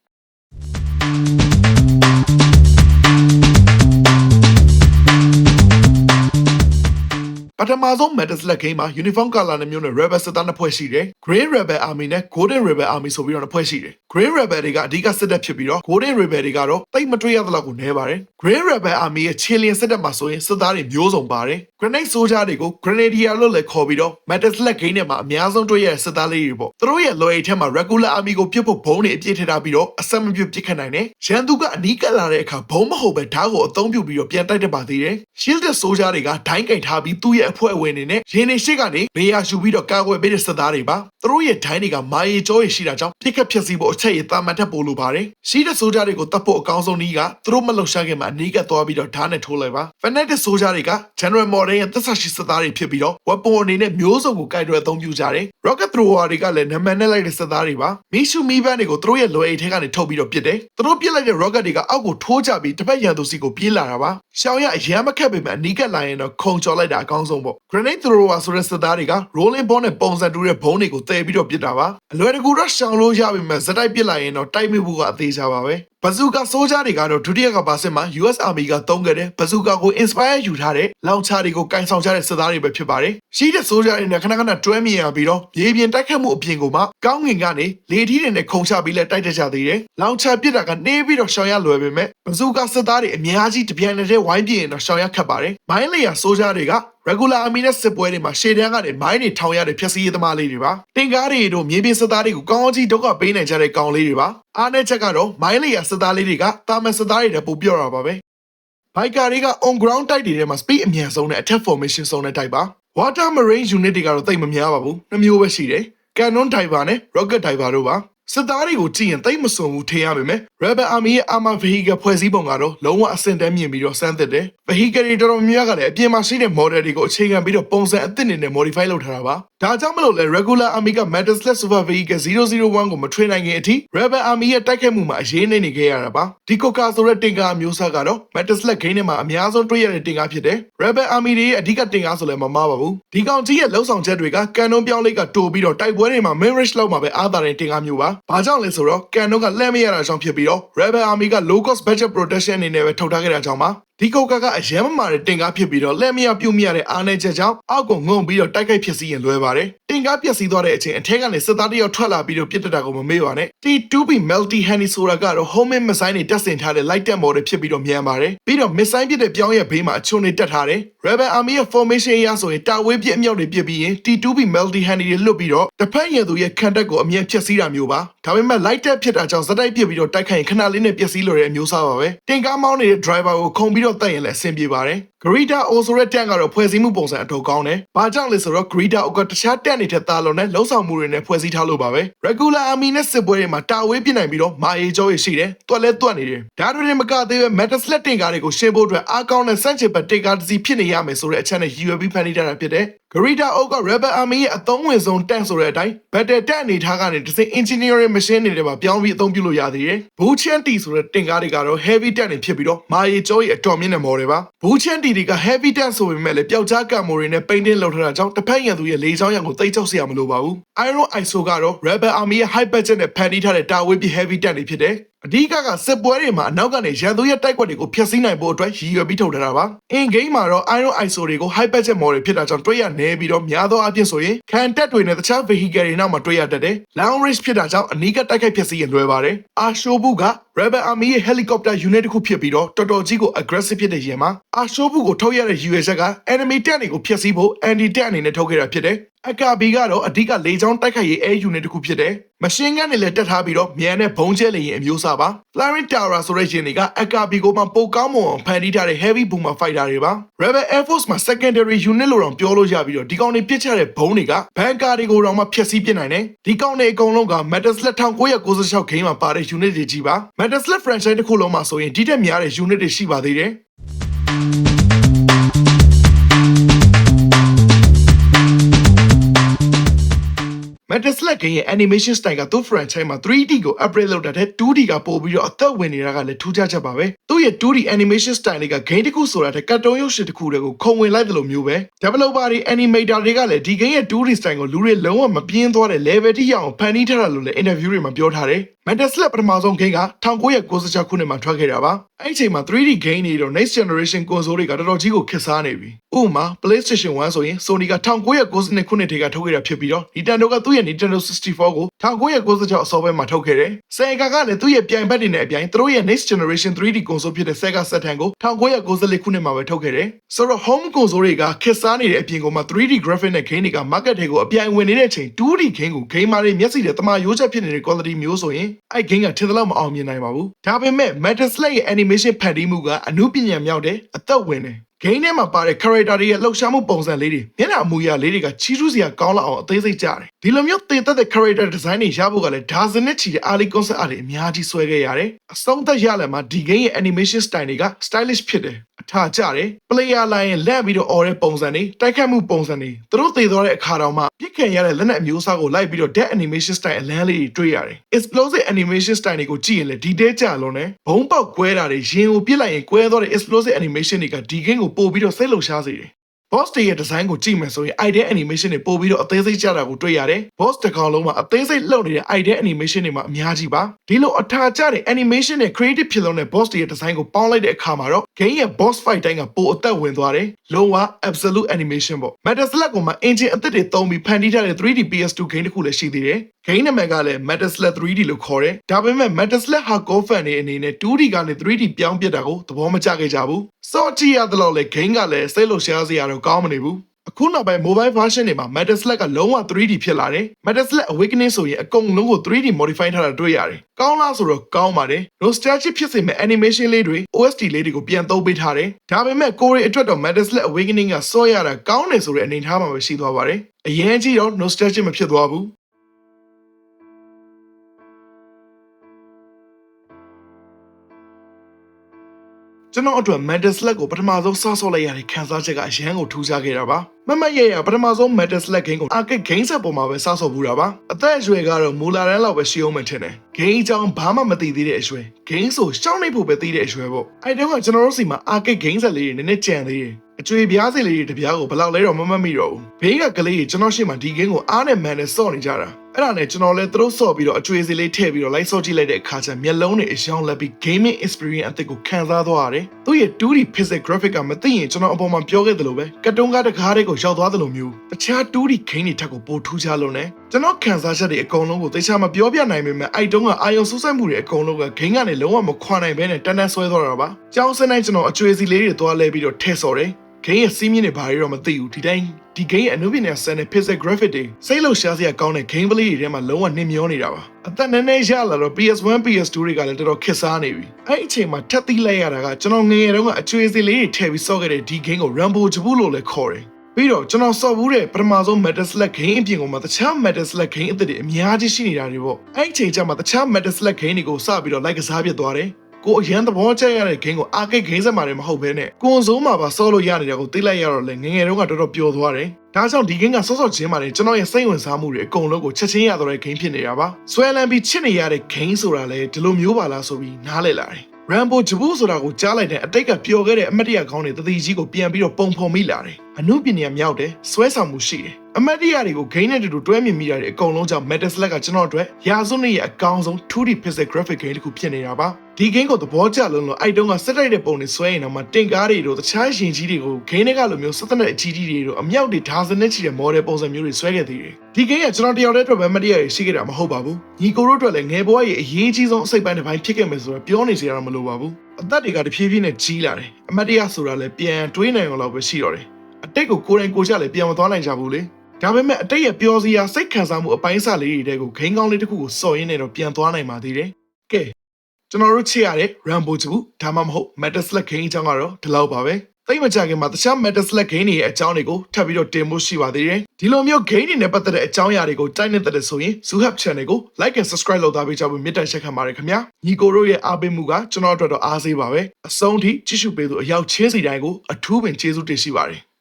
ပထမဆုံး Metal Slug Game မှာ Uniform Color နဲ့မျိုးနဲ့ Rebel စစ်သားနှစ်ဖွဲ့ရှိတယ်။ Green Rebel Army နဲ့ Golden Rebel Army ဆိုပြီးတော့နှစ်ဖွဲ့ရှိတယ်။ Green Rebel တွေကအဓိကစစ်တပ်ဖြစ်ပြီးတော့ Golden Rebel တွေကတော့တိတ်မတွေ့ရသလောက်ကိုနည်းပါတယ်။ Green Rebel Army ရဲ့ခြေလျင်စစ်တပ်မှာဆိုရင်စစ်သားတွေမျိုးစုံပါတယ်။ Grenade Soldier တွေကို Grenadier လို့လည်းခေါ်ပြီးတော့ Metal Slug Game ထဲမှာအများဆုံးတွေ့ရတဲ့စစ်သားလေးတွေပေါ့။သူတို့ရဲ့ loyal ထဲမှာ Regular Army ကိုပြစ်ဖို့ဘုံတွေအပြည့်ထည့်ထားပြီးတော့အဆက်မပြတ်ပစ်ခတ်နိုင်တယ်။ရန်သူကအနီးကပ်လာတဲ့အခါဘုံမဟုတ်ပဲဓာတ်ကိုအသုံးပြုပြီးတော့ပြန်တိုက်တတ်ပါသေးတယ်။ Shielded Soldier တွေကဒိုင်းကင်ထားပြီးသူ့ရဲ့အဖွဲ့ဝင်တွေနဲ့ရင်းနေရှိကနေနေရာယူပြီးတော့ကာကွယ်ပေးတဲ့စစ်သားတွေပါ။သူတို့ရဲ့ဒိုင်းတွေကမာရီကြောရရှိတာကြောင့်ပြစ်ခတ်ဖြတ်စီးဖို့အချက်ရတာမှန်ထက်ပိုလိုပါတယ်။ Shielded Soldier တွေကိုတတ်ဖို့အကောင်းဆုံးနည်းကသူတို့မလှုပ်ရှားခင်မှာအနီးကပ်သွားပြီးတော့ဓာတ်နဲ့ထိုးလိုက်ပါ။ Fanatic Soldier တွေက General Morgan ရဲ့သက်သက်ရှိစစ်သားတွေဖြစ်ပြီးတော့ weapon အနေနဲ့မျိုးစုံကိုကိုက်တွယ်အသုံးပြုကြတယ်။ Rocket Thrower တွေကလည်းနံပါတ်နဲ့လိုက်တဲ့စစ်သားတွေပါ။မီရှူမီဘန်တွေကိုသူတို့ရဲ့လွယ်အိတ်ထဲကနေထုတ်ပြီးတော့ပစ်တယ်။သူတို့ပစ်လိုက်တဲ့ rocket တွေကအောက်ကိုထိုးကျပြီးတစ်ဖက်ရန်သူစီကိုပြေးလာတာပါ။ရှောင်းရအရန်မခက်ပေမဲ့အနီးကပ်လာရင်တော့ခုံကျော်လိုက်တာအကောင်းဆုံးပေါ့။ Grenade Thrower ဆိုတဲ့စစ်သားတွေက rolling ball နဲ့ပုံစံတူတဲ့ဘုံတွေကိုတည်ပြီးတော့ပစ်တာပါ။အလွယ်တကူတော့ရှောင်လို့ရပေမဲ့ဇက်တိုက်ပစ်လိုက်ရင်တော့တိုက်မိဖို့ကအသေးချာပါပဲ။ ဘဇူကာဆိုဂျာတွေကတော့ဒုတိယကမ္ဘာစစ်မှာ US Army ကသုံးခဲ့တဲ့ဘဇူကာကို inspire ယူထားတဲ့လောင်ချာတွေကိုကင်ဆောင်ကြတဲ့စစ်သားတွေပဲဖြစ်ပါတယ်။ရှိတဲ့ဆိုဂျာတွေနဲ့ခဏခဏတွဲမြင်ရပြီးတော့မြေပြင်တိုက်ခတ်မှုအပြင်ကိုမှကောင်းငင်ကနေလေထီးတွေနဲ့ခုန်ချပြီးလဲတိုက်တတ်ကြသေးတယ်။လောင်ချာပစ်တာကနေပြီးတော့ရှောင်ရလွယ်ပေမဲ့ဘဇူကာစစ်သားတွေအများကြီးတပြိုင်နက်တည်းဝိုင်းပြရင်တော့ရှောင်ရခက်ပါတယ်။မိုင်းလေယာဆိုဂျာတွေက regular army နဲ့စစ်ပွဲတွေမှာရှေ့တန်းကနေမိုင်းတွေထောင်ရတဲ့ဖြက်စီးရေးသမားလေးတွေပါတင်ကားတွေတို့မြေပြင်စစ်သားတွေကိုကောင်းအောင်ကြီးဒုက္ခပေးနိုင်ကြတဲ့ကောင်လေးတွေပါ အားနဲ့ချက်ကတော့မိုင်းလေယာစစ်သားလေးတွေကတာမန်စစ်သားတွေတဲ့ပိုပြောတာပါပဲဘိုက်ကာတွေက on ground တိုက်တွေထဲမှာ speed အမြန်ဆုံးနဲ့ attack formation ဆုံးတဲ့တိုက်ပါ water marine unit တွေကတော့တိတ်မများပါဘူးနှစ်မျိုးပဲရှိတယ် cannon diver နဲ့ rocket diver တို့ပါ စစ်သားတွေကိုကြည့်ရင်တိတ်မစွန်ဘူးထင်ရပါမယ် Rebel Army ရဲ့ armor vehicle ဖွဲ့စည်းပုံကတော့လုံးဝအဆင့်တန်းမြင်ပြီးတော့စမ်းသစ်တယ် vehicle တွေတော်တော်များများကလည်းအပြင်မှာရှိတဲ့ model တွေကိုအခြေခံပြီးတော့ပုံစံအသစ်တွေနဲ့ modify လုပ်ထားတာပါဒါကြောင့်မလို့လဲ regular army က metal sled super vehicle 001ကိုမထွေးနိုင်ခင်အထိ Rebel Army ရဲ့တိုက်ခိုက်မှုမှာအရေးနေနေခဲ့ရတာပါဒီကိုကာဆိုတဲ့တင်ကာအမျိုးအစားကတော့ metal sled ဂိမ်းထဲမှာအများဆုံးတွေ့ရတဲ့တင်ကာဖြစ်တယ် Rebel Army တွေရဲ့အဓိကတင်ကာဆိုလည်းမမှားပါဘူးဒီကောင်ကြီးရဲ့လှုပ်ဆောင်ချက်တွေကကန်နွန်ပြောင်းလေးကတိုးပြီးတော့တိုက်ပွဲတွေမှာ main range လောက်မှာပဲအားသာတဲ့တင်ကာမျိုးပါဘာကြောင့်လဲဆိုတော့ကန်နွန်ကလှမ်းမရတာကြောင့်ဖြစ်ပြီးတော့ Rebel Army က low cost budget protection အနေနဲ့ပဲထုတ်ထားခဲ့တာကြောင့်ပါဒီကောကာကအရန်မမာတဲ့တင်ကားဖြစ်ပြီးတော့လက်မရပြုတ်မရတဲ့အားနေချက်ကြောင့်အောက်ကိုငုံပြီးတော့တိုက်ခိုက်ဖြစ်စီရင်လွဲပါတယ်တင်ကားပျက်စီးသွားတဲ့အချိန်အထက်ကနေစစ်သားတယောက်ထွက်လာပြီးတော့ပြစ်တက်တာကိုမမေ့ပါနဲ့ T2B Multi Handy ဆိုတာကတော့ homing missile တွေတက်ဆင်ထားတဲ့ light tank model ဖြစ်ပြီးတော့မြန်ပါတယ်ပြီးတော့ missile ပြစ်တဲ့ပြောင်းရဲ့ဘေးမှာအချုံတွေတက်ထားတယ် Rebel Army ရဲ့ formation အရဆိုရင်တာဝေးပြစ်အမြောက်တွေပြစ်ပြီးရင် T2B Multi Handy တွေလွတ်ပြီးတော့တစ်ဖက်ရန်သူရဲ့ခံတက်ကိုအမြင်ဖြက်စီးတာမျိုးပါဒါပေမဲ့ light tank ဖြစ်တာကြောင့်စတိုက်ပြစ်ပြီးတော့တိုက်ခိုက်ရင်ခဏလေးနဲ့ပျက်စီးလို့ရတဲ့အမျိုးအစားပါပဲတင်ကားမောင်းနေတဲ့ driver ကိုခုံပြီးတော့တက်ရင်လည်းအဆင်ပြေပါတယ် Greta O ဆိုတဲ့တန်ကတော့ဖွဲ့စည်းမှုပုံစံအထောက်ကောင်းတယ်။ဘာကြောင့်လဲဆိုတော့ Greta O ကတခြားတန်တွေထက်သာလွန်တဲ့လုံဆောင်မှုတွေနဲ့ဖွဲ့စည်းထားလို့ပါပဲ။ Regular Army နဲ့စစ်ပွဲတွေမှာတာဝေးပြစ်နိုင်ပြီးတော့မာရီကျော်ရရှိတယ်။တွက်လဲတွက်နေတယ်။ဒါတွေနဲ့မကသေးပဲ Metal Sled တင်ကားတွေကိုရှင်းဖို့အတွက်အားကောင်းတဲ့စန့်ချစ်ပတ်တင်ကားတစ်စီးဖြစ်နေရမယ်ဆိုတဲ့အချက်နဲ့ရည်ရွယ်ပြီးဖန်တီးထားတာဖြစ်တယ်။ Garita O က Rebel Army ရဲ့အသုံးဝင်ဆုံးတန့်ဆိုတဲ့အတိုင်း Battle တက်အနေထားကနေတစ်စိမ် Engineering Machine တွေထဲမှာပြောင်းပြီးအသုံးပြုလို့ရသေးတယ်။ Buchan T ဆိုတဲ့တင်ကားတွေကတော့ Heavy Tank တွေဖြစ်ပြီးတော့မာရီကျော်ရဲ့အတော်မြင့်တဲ့ model ပါ။ Buchan T တွေက Heavy Tank ဆိုပေမဲ့လည်းပျောက်ကြားကံမိုတွေနဲ့ painting လုပ်ထားတာကြောင့်တစ်ဖက်ရန်သူရဲ့လေကြောင်းရံကိုတိတ်ကြောက်စရာမလိုပါဘူး။ Iron ISO ကတော့ Rebel Army ရဲ့ high budget နဲ့ဖန်တီးထားတဲ့တာဝေးပြီး Heavy Tank တွေဖြစ်တယ်။ အဓိကကစစ်ပွဲတွေမှာအနောက်ကနေရန်သူရဲ့တိုက်ကွက်တွေကိုဖျက်ဆီးနိုင်ဖို့အတွက်ရည်ရွယ်ပြီးထုတ်ထားတာပါ။ in game မှာတော့ Iron ISO တွေကို high budget model ဖြစ်တာကြောင့်တွေ့ရနေပြီးတော့များသောအားဖြင့်ဆိုရင်ခံတက်တွေနဲ့တခြား vehicle တွေနောက်မှာတွေ့ရတတ်တယ်။ long range ဖြစ်တာကြောင့်အနီးကတိုက်ခိုက်ဖျက်ဆီးရင်လွယ်ပါတယ်။ Ashobu က Rebel Army ရဲ့ helicopter unit တစ်ခုဖြစ်ပြီးတော့တော်တော်ကြီးကို aggressive ဖြစ်တဲ့ရင်မှာ Ashobu ကိုထုတ်ရတဲ့ရည်ရွယ်ချက်က enemy tank တွေကိုဖျက်ဆီးဖို့ anti tank အနေနဲ့ထုတ်ခဲ့တာဖြစ်တယ်။ အကာဘီကတော့အဓိကလေကြောင်းတိုက်ခိုက်ရေး air unit တစ်ခုဖြစ်တယ်။မရှင်းဂန်တွေလည်းတက်ထားပြီးတော့မြန်တဲ့ဘုံကျဲလေရင်အမျိုးအစားပါ။ Flying Tower ဆိုတဲ့ရင်တွေကအကာဘီကိုမှပိုကောင်းမွန်အောင်ဖန်တီးထားတဲ့ heavy boomer fighter တွေပါ။ Rebel Air Force မှာ secondary unit လို့တော့ပြောလို့ရပြီးတော့ဒီကောင်တွေပြစ်ချတဲ့ဘုံတွေကဘန်ကာတွေကိုတော့မှဖျက်ဆီးပစ်နိုင်တယ်။ဒီကောင်တွေအကုန်လုံးက Metal Sled 1996 game မှာပါတဲ့ unit တွေကြီးပါ။ Metal Sled franchise တစ်ခုလုံးမှာဆိုရင်ဒီတက်များတဲ့ unit တွေရှိပါသေးတယ်။ Metal Slug ရဲ့ animation style ကသူ့ franchise မှာ 3D ကို upgrade လုပ်တာတဲ့ 2D ကပို့ပြီးတော့အသက်ဝင်နေတာကလည်းထူးခြားချက်ပါပဲသူ့ရဲ့ 2D animation style လေးက game တစ်ခုဆိုတာတဲ့ကတ်တုန်းရုပ်ရှင်တစ်ခုတည်းကိုခုံဝင်လိုက်တယ်လို့မျိုးပဲ developer တွေ animator တွေကလည်းဒီ game ရဲ့ 2D style ကိုလူတွေလုံးဝမပြင်းသွားတဲ့ level တိရအောင်ဖန်တီးထားတာလို့လည်း interview တွေမှာပြောထားတယ် Metal Slug ပထမဆုံး game က1996ခုနှစ်မှာထွက်ခဲ့တာပါ အဲ့ဒီအချိန်မှာ 3D game တွေတော့ next generation console တွေကတော်တော်ကြီးကိုခက်စားနေပြီဥပမာ PlayStation 1ဆိုရင် Sony က1992ခုနှစ်ထဲကထုတ်ခဲ့တာဖြစ်ပြီးတော့ Nintendo ကသူ့ရဲ့ Nintendo 64ကို1996အစောပိုင်းမှာထုတ်ခဲ့တယ်။ Sega ကလည်းသူ့ရဲ့ပြိုင်ဘက်တွေနဲ့အပြိုင်သူတို့ရဲ့ next generation 3D console ဖြစ်တဲ့ Sega Saturn ကို1994ခုနှစ်မှာပဲထုတ်ခဲ့တယ်။ဆိုတော့ home console တွေကခက်စားနေတဲ့အပြင်ကမှ 3D graphic နဲ့ game တွေက market တွေကိုအပြိုင်ဝင်နေတဲ့အချိန် 2D game ကို gamer တွေမျက်စိနဲ့တမာရိုးချက်ဖြစ်နေတဲ့ quality မျိုးဆိုရင်အဲ့ game ကထင်သလောက်မအောင်မြင်နိုင်ပါဘူး။ဒါပေမဲ့ Metal Slug ရဲ့ animation ဖန်တီးမှုကအမှုပညာမြောက်တဲ့အသက်ဝင်တယ်။ game ထဲမှာပါတဲ့ character တွေရဲ့လှုပ်ရှားမှုပုံစံလေးတွေမျက်နှာအမူအရာလေးတွေကချီးကျူးစရာကောင်းလောက်အောင်အသေးစိတ်ကြတယ်ဒီလိုမျိုးတင်သက်တဲ့ character design တွေရဖို့ကလည်းဒါဇင်နဲ့ချီတဲ့ early concept art တွေအများကြီးဆွဲခဲ့ရတယ်အဆုံးသက်ရလမှာဒီ game ရဲ့ animation style တွေက stylish ဖြစ်တယ်အ ထာကျတယ် player လာရင်လက်ပြီးတော့អော်တဲ့ပုံစံတွေတိုက်ခတ်မှုပုံစံတွေသူတို့သေသွားတဲ့အခါတောင်မှပြစ်ခင်ရတဲ့လက်နက်အမျိုးအစားကိုလိုက်ပြီးတော့ dead animation style အလန်းလေးတွေတွေ့ရတယ် explosive animation style တွေကိုကြည့်ရင်လည်း detail ကြလုံးနဲ့ဘုံပေါက်ကွဲတာတွေရင်ကိုပြစ်လိုက်ရင်ကွဲသွားတဲ့ explosive animation တွေကဒီ game ကိုပို့ပြီးတော့စိတ်လှုပ်ရှားစေတယ် boss တွေရဲ့ design ကိုကြည့်မယ်ဆိုရင် idea animation တွေပို့ပြီးတော့အသေးစိတ်ကြတာကိုတွေ့ရတယ် boss တစ်ကောင်လုံးမှာအသေးစိတ်လှုပ်နေတဲ့ idea animation တွေမှာအများကြီးပါဒီလိုအထာကျတဲ့ animation နဲ့ creative ဖြစ်လုံးတဲ့ boss တွေရဲ့ design ကိုပေါင်းလိုက်တဲ့အခါမှာတော့ game ရဲ့ boss fight တိုင်းကပိုအသက်ဝင်သွားတယ်လုံးဝ absolute animation ပေါ့ Metal Slug ကိုမှ engine အသစ်တွေသုံးပြီးဖန်တီးထားတဲ့ 3D PS2 game တစ်ခုလည်းရှိသေးတယ် game နာမည်ကလည်း Metal Slug 3D လို့ခေါ်တယ်ဒါပေမဲ့ Metal Slug hardcore fan တွေအနေနဲ့ 2D ကနေ 3D ပြောင်းပြစ်တာကိုသဘောမကျခဲ့ကြဘူးစော့ကြည့်ရသလောက်လေ game ကလည်းစိတ်လှုပ်ရှားစရာတော့ကောင်းမနေဘူးအခုနောက်ပိုင်း mobile version တွေမှာ Metal Slug ကလုံးဝ 3D ဖြစ်လာတယ်။ Metal Slug Awakening ဆိုရင်အကုန်လုံးကို 3D modify ထားတာတွေ့ရတယ်။ကောင်းလားဆိုတော့ကောင်းပါတယ်။ nostalgic ဖြစ်စေမဲ့ animation လေးတွေ OST လေးတွေကိုပြန်သုံးပေးထားတယ်။ဒါပေမဲ့ကိုရီအတွက်တော့ Metal Slug Awakening ကစော့ရတာကောင်းတယ်ဆိုတဲ့အနေအထားမှာပဲရှိသွားပါတယ်။အရင်ကြီးတော့ nostalgic မဖြစ်သွားဘူး။ ကျွန်တော်အတွက် Metal Slug ကိုပထမဆုံးစဆော့လိုက်ရတဲ့ခံစားချက်ကအရန်ကိုထူးခြားခဲ့တာပါမမတ်ရရပထမဆုံး Metal Slug game ကို arcade game set ပေါ်မှာပဲစဆော့ဘူးတာပါအသက်အရွယ်ကတော့မူလာတန်းလောက်ပဲရှိအောင်မှထင်တယ် game အကြောင်းဘာမှမသိသေးတဲ့အရွယ် game ဆိုရှောင်းနေဖို့ပဲသိတဲ့အရွယ်ပေါ့အဲ့တုန်းကကျွန်တော်တို့စီမှာ arcade game set လေးတွေနည်းနည်းကြံသေးတယ်အကျွေပြားစီလေးတွေတပြားကိုဘယ်လောက်လဲတော့မမတ်မိတော့ဘူးဘေးကကလေးကြီးကျွန်တော်ရှေ့မှာဒီ game ကိုအားနဲ့မှန်နဲ့စော့နေကြတာ အဲ့ဒါနဲ့ကျွန်တော်လည်းသူတို့စော့ပြီးတော့အကျွေးစီလေးထည့်ပြီးတော့လိုက်စော့ကြည့်လိုက်တဲ့အခါကျမျက်လုံးတွေအယောင်လက်ပြီး gaming experience အသစ်ကိုခံစားသွားရတယ်။သူ့ရဲ့ 2D pixel graphic ကမသိရင်ကျွန်တော်အပေါ်မှာပြောခဲ့သလိုပဲကတ်တုန်းကားတကားတွေကိုရောက်သွားသလိုမျိုးတခြား 2D game တွေထက်ကိုပိုထူးခြားလို့ねကျွန်တော်ခံစားချက်တွေအကုန်လုံးကိုသိချာမပြောပြနိုင်ပေမဲ့အဲ့တုန်းကအာယုံစူးစိုက်မှုတွေအကုန်လုံးက game ကနေလုံးဝမခွာနိုင်ဘဲနဲ့တန်းတန်းဆွဲသွားတာပါ။ကြောင်းစင်းတိုင်းကျွန်တော်အကျွေးစီလေးတွေသွားလဲပြီးတော့ထည့်ဆော်တယ်။ game ရဲ့စီးမြင့်တွေဘာတွေတော့မသိဘူးဒီတိုင်းဒီ game ရဲ့အနုပညာစံတဲ့ pixel graphic တွေစိတ်လှုပ်ရှားစရာကောင်းတဲ့ game play တွေထဲမှာလုံးဝနှင်းမျောနေတာပါအသက်နည်းနည်းရလာတော့ PS1 PS2 တွေကလည်းတော်တော်ခက်စားနေပြီအဲ့ဒီအချိန်မှာထပ်သီးလိုက်ရတာကကျွန်တော်ငယ်ငယ်တုန်းကအကျွေးစီလေးတွေထည့်ပြီးစော့ခဲ့တဲ့ဒီ game ကို Rambo ဂျပူလို့လည်းခေါ်တယ်ပြီးတော့ကျွန်တော်စော့ဘူးတဲ့ပထမဆုံး Metal Slug game အပြင်ကမှတခြား Metal Slug game အသစ်တွေအများကြီးရှိနေတာတွေပေါ့အဲ့ဒီအချိန်ကျမှတခြား Metal Slug game တွေကိုစပြီးတော့လိုက်ကစားပြစ်သွားတယ် ကိုအရန်သဘောကျရတဲ့ game ကိုအာကိတ် game စက်မှာလည်းမဟုတ်ဘဲနဲ့ကွန်ဆိုးမှာပါဆော့လို့ရနေတာကိုသိလိုက်ရတော့လေငယ်ငယ်တုန်းကတော်တော်ပျော်သွားတယ်။ဒါကြောင့်ဒီ game ကဆော့ဆော့ချင်းမှာလည်းကျွန်တော်ရဲ့စိတ်ဝင်စားမှုတွေအကုန်လုံးကိုချက်ချင်းရတော့တဲ့ game ဖြစ်နေတာပါ။ဆွဲလန်းပြီးချစ်နေရတဲ့ game ဆိုတာလေဒီလိုမျိုးပါလားဆိုပြီးနားလည်လာတယ်။ Rambo ဂျပူဆိုတာကိုကြားလိုက်တဲ့အတိတ်ကပျော်ခဲ့တဲ့အမတ်တရကောင်းတွေတတိကြီးကိုပြန်ပြီးတော့ပုံဖော်မိလာတယ်။အမှုပညာမြောက်တယ်ဆွဲဆောင်မှုရှိတယ်။ အမတ်တရတွေကို game နဲ့တူတူတွဲမြင်မိတာတွေအကုန်လုံးကြောင့် Metal Slug ကကျွန်တော်အတွက်ရာစုနှစ်ရဲ့အကောင်းဆုံး 2D pixel graphic game တစ်ခုဖြစ်နေတာပါ။ဒီ game ကိုသဘောကျလုံးလို့အဲ့တုန်းကစက်တိုက်တဲ့ပုံတွေဆွဲရင်တော့မှတင်ကားတွေတို့တခြားရင်ကြီးတွေကို game တွေကလိုမျိုးစက်သက်တဲ့အကြီးကြီးတွေတို့အမြောက်တွေဒါဇင်နဲ့ချီတဲ့ model ပုံစံမျိုးတွေဆွဲခဲ့သေးတယ်။ဒီ game ကကျွန်တော်တယောက်တည်းအတွက်ပဲမတရားရရှိခဲ့တာမဟုတ်ပါဘူး။ညီကိုတို့အတွက်လည်းငယ်ဘဝရဲ့အရေးကြီးဆုံးအစိတ်ပိုင်းတစ်ပိုင်းဖြစ်ခဲ့မယ်ဆိုတော့ပြောနေစရာတော့မလိုပါဘူး။အသက်တွေကတဖြည်းဖြည်းနဲ့ကြီးလာတယ်။အမတ်တရားဆိုတာလည်းပြန်တွေးနိုင်အောင်လို့ပဲရှိတော့တယ်။အတိတ်ကိုကိုယ်တိုင်ကိုယ်ချလည်းပြန်မသွားနိုင်ကြဘူးလေ။ ဒါပေမဲ့အတိတ်ရဲ့ပျော်စရာစိတ်ခံစားမှုအပိုင်းအစလေးတွေတဲကိုဂိမ်းကောင်းလေးတစ်ခုကိုစော်ရင်းနဲ့တော့ပြန်သွားနိုင်ပါသေးတယ်။ကဲကျွန်တော်တို့ချစ်ရတဲ့ Rambo ချဘူးဒါမှမဟုတ် Metal Slug Game အကြောင်းကတော့ဒီလောက်ပါပဲ။သိမကြခင်မှာတခြား Metal Slug Game တွေရဲ့အကြောင်းတွေကိုထပ်ပြီးတော့တင်ဖို့ရှိပါသေးတယ်။ဒီလိုမျိုး game တွေနဲ့ပတ်သက်တဲ့အကြောင်းအရာတွေကိုတိုက်နေတဲ့ဆိုရင် Zuhab Channel ကို like and subscribe လုပ်သားပေးကြဖို့မြတ်တမ်းချက်ခံပါတယ်ခင်ဗျာ။ညီကိုတို့ရဲ့အားပေးမှုကကျွန်တော်တို့အတွက်တော့အားစေးပါပဲ။အဆုံးထိကြည့်ရှုပေးသူအရောက်ချင်းစီတိုင်းကိုအထူးပင်ကျေးဇူးတင်ရှိပါတယ်။